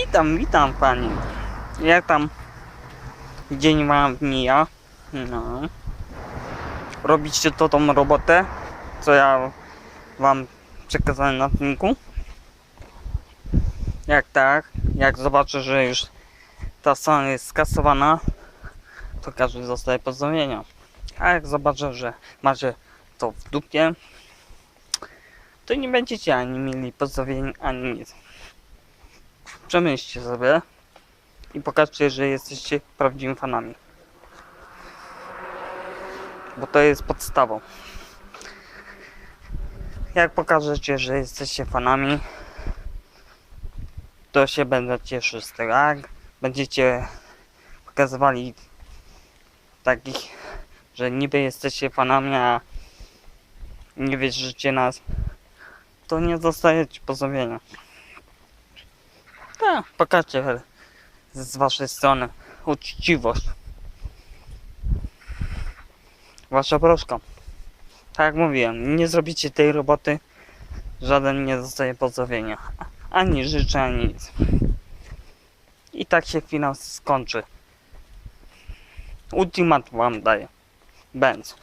Witam, witam pani. Jak tam dzień wam mija? No. Robicie to tą robotę, co ja wam przekazałem na filmiku? Jak tak, jak zobaczę, że już ta strona jest skasowana, to każdy dostaje pozdrowienia. A jak zobaczę, że macie to w dupie, to nie będziecie ani mieli pozdrowień, ani nic. Przemyślcie sobie i pokażcie, że jesteście prawdziwymi fanami. Bo to jest podstawą. Jak pokażecie, że jesteście fanami, to się będę cieszył z tego. Jak będziecie pokazywali takich, że niby jesteście fanami, a nie wierzycie nas, to nie dostajecie pozdrowienia. Tak, pokażcie z waszej strony uczciwość. Wasza proszka. Tak jak mówiłem, nie zrobicie tej roboty, żaden nie dostaje pozdrowienia. Ani życzę, ani nic. I tak się finał skończy. Ultimatum wam daję. Benz.